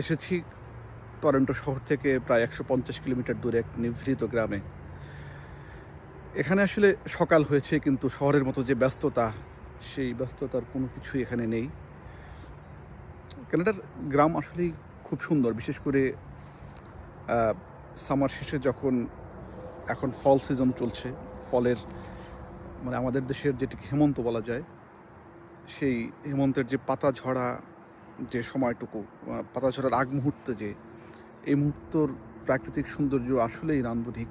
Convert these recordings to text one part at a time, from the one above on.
এসেছি টরেন্টো শহর থেকে প্রায় একশো পঞ্চাশ কিলোমিটার দূরে এক নিভৃত গ্রামে। এখানে আসলে সকাল হয়েছে, কিন্তু শহরের মতো যে ব্যস্ততা, সেই ব্যস্ততার কোনো কিছুই এখানে নেই। কানাডার গ্রাম আসলেই খুব সুন্দর, বিশেষ করে সামার শেষে যখন, এখন ফল সিজন চলছে, ফলের মানে আমাদের দেশের যেটিকে হেমন্ত বলা যায়, সেই হেমন্তের যে পাতা ঝরা যে সময়টুকু পাতা ঝরার আগ মুহূর্তে যে, এই মুহূর্তর প্রাকৃতিক সৌন্দর্য আসলেই নান্দনিক।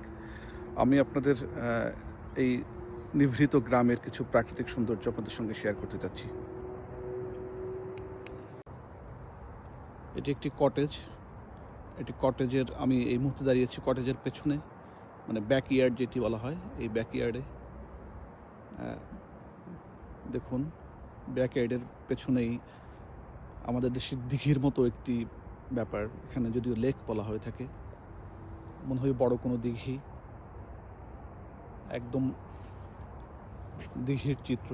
আমি আপনাদের এই নিভৃত গ্রামের কিছু প্রাকৃতিক সৌন্দর্য আপনাদের সঙ্গে শেয়ার করতে চাচ্ছি। এটি একটি কটেজ এটি কটেজের আমি এই মুহূর্তে দাঁড়িয়েছি কটেজের পেছনে মানে ব্যাক ইয়ার্ড যেটি বলা হয়, এই ব্যাক ইয়ার্ডে দেখুন ব্যাক ইয়ার্ডের পেছনেই আমাদের দেশের দিঘির মতো একটি ব্যাপার, এখানে যদিও লেক বলা হয়ে থাকে, মনে হয় বড় কোনো দিঘি, একদম দিঘির চিত্র।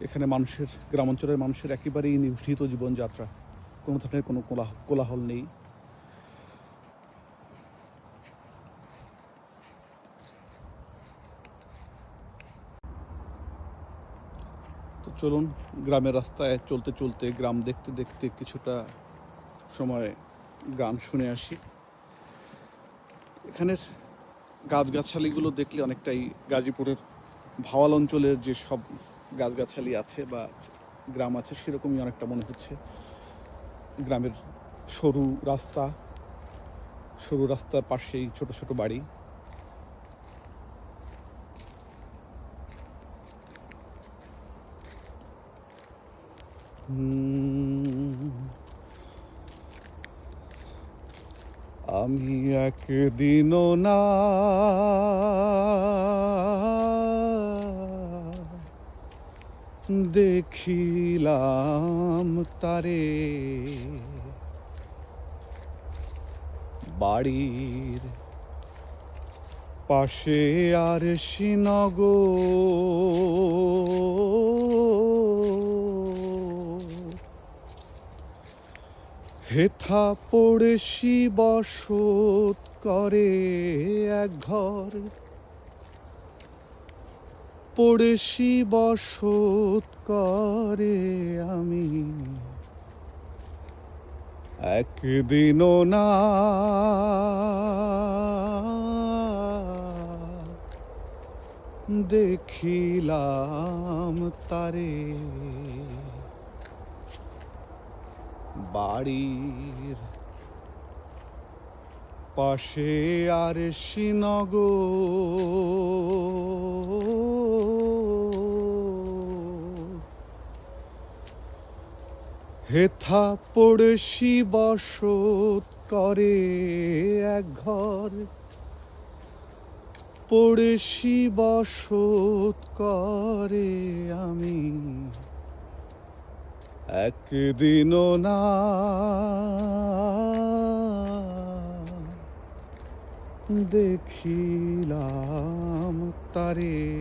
এখানে মানুষের, গ্রামাঞ্চলের মানুষের একেবারেই নিভৃত জীবনযাত্রা। কোনো ধরনের কোনো কোলাহ- কোলাহল নেই। তো চলুন, গ্রামের রাস্তায় চলতে চলতে, গ্রাম দেখতে দেখতে কিছুটা সময় গান শুনে আসি। এখানের গাছগাছালিগুলো দেখলে অনেকটাই গাজীপুরের ভাওয়াল অঞ্চলের যে সব গাছগাছালি আছে বা গ্রাম আছে, সেরকমই অনেকটা মনে হচ্ছে। গ্রামের সরু রাস্তা, সরু রাস্তার পাশেই ছোট ছোট বাড়ি। আমি একদিনও না দেখিলাম তারে। বাড়ির পাশে আর শ্রীনগর। হেথা পড়েছি বসত করে এক ঘর পড়েছি বসত করে আমি। একদিনও না। দেখিলাম তারে। বাড়ির পাশে আর শ্রীনগ হেথা পড়শি বসত করে এক ঘর। পড়শি বসত করে আমি। একদিনও না। দেখিলাম তারে।